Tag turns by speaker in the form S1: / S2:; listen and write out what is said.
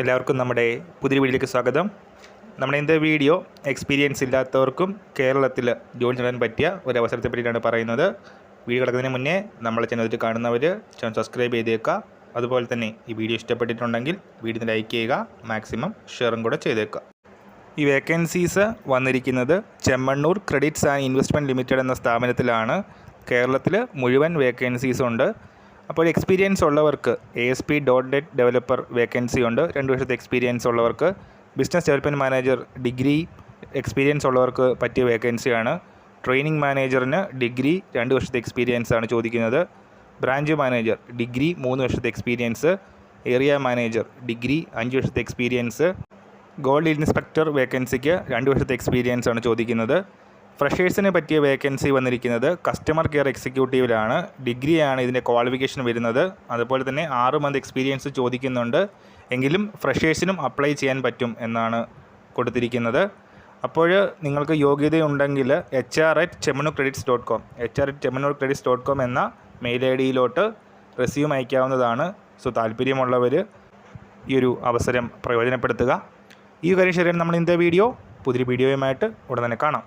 S1: എല്ലാവർക്കും നമ്മുടെ പുതിയ വീഡിയോയിലേക്ക് സ്വാഗതം. നമ്മുടെ ഇന്നത്തെ വീഡിയോ എക്സ്പീരിയൻസ് ഇല്ലാത്തവർക്കും കേരളത്തിൽ ജോലി ചെയ്യാൻ പറ്റിയ ഒരു അവസരത്തെ പറ്റിയിട്ടാണ് പറയുന്നത്. വീഡിയോ കിടക്കുന്നതിന് മുന്നേ നമ്മളെ ചാനൽ കാണുന്നവർ ചാനൽ സബ്സ്ക്രൈബ് ചെയ്തേക്കുക അതുപോലെ തന്നെ ഈ വീഡിയോ ഇഷ്ടപ്പെട്ടിട്ടുണ്ടെങ്കിൽ വീഡിയോ ലൈക്ക് ചെയ്യുക മാക്സിമം ഷെയറും കൂടെ ചെയ്തേക്കുക ഈ വേക്കൻസീസ് വന്നിരിക്കുന്നത് Chemmannur credits and investment limited എന്ന സ്ഥാപനത്തിലാണ്. കേരളത്തിൽ മുഴുവൻ വേക്കൻസീസ് ഉണ്ട്. അപ്പോൾ എക്സ്പീരിയൻസ് ഉള്ളവർക്ക് A S P dot net developer vacancy ഉണ്ട്. രണ്ട് വർഷത്തെ എക്സ്പീരിയൻസ് ഉള്ളവർക്ക് business development manager degree experience ഉള്ളവർക്ക് പറ്റിയ വേക്കൻസിയാണ് ട്രെയിനിങ് മാനേജറിന് ഡിഗ്രി രണ്ട് വർഷത്തെ എക്സ്പീരിയൻസ് ആണ് ചോദിക്കുന്നത്. ബ്രാഞ്ച് മാനേജർ ഡിഗ്രി മൂന്ന് വർഷത്തെ എക്സ്പീരിയൻസ് ഏരിയ മാനേജർ ഡിഗ്രി അഞ്ച് വർഷത്തെ എക്സ്പീരിയൻസ് ഗോൾഡ് ഇൻസ്പെക്ടർ വേക്കൻസിക്ക് രണ്ട് വർഷത്തെ എക്സ്പീരിയൻസ് ആണ് ചോദിക്കുന്നത്. ഫ്രഷേഴ്സിന് പറ്റിയ വേക്കൻസി വന്നിരിക്കുന്നത് കസ്റ്റമർ കെയർ എക്സിക്യൂട്ടീവിലാണ്. ഡിഗ്രിയാണ് ഇതിന്റെ ക്വാളിഫിക്കേഷൻ വരുന്നത്. അതുപോലെ തന്നെ ആറ് മന്ത് എക്സ്പീരിയൻസ് ചോദിക്കുന്നുണ്ട്. എങ്കിലും ഫ്രഷേഴ്സിനും അപ്ലൈ ചെയ്യാൻ പറ്റും എന്നാണ് കൊടുത്തിരിക്കുന്നത്. അപ്പോൾ നിങ്ങൾക്ക് യോഗ്യതയുണ്ടെങ്കിൽ H R at Chemmanu credits dot com H R at Chemmanu credits dot com എന്ന മെയിൽ ഐ ഡിയിലോട്ട് റെസ്യൂം അയക്കാവുന്നതാണ്. സോ താല്പര്യമുള്ളവർ ഈ ഒരു അവസരം പ്രയോജനപ്പെടുത്തുക. ഈ കാര്യം ശരിയാണ് നമ്മൾ ഇന്നത്തെ വീഡിയോ പുതിയൊരു വീഡിയോയുമായിട്ട് ഉടൻ തന്നെ കാണാം.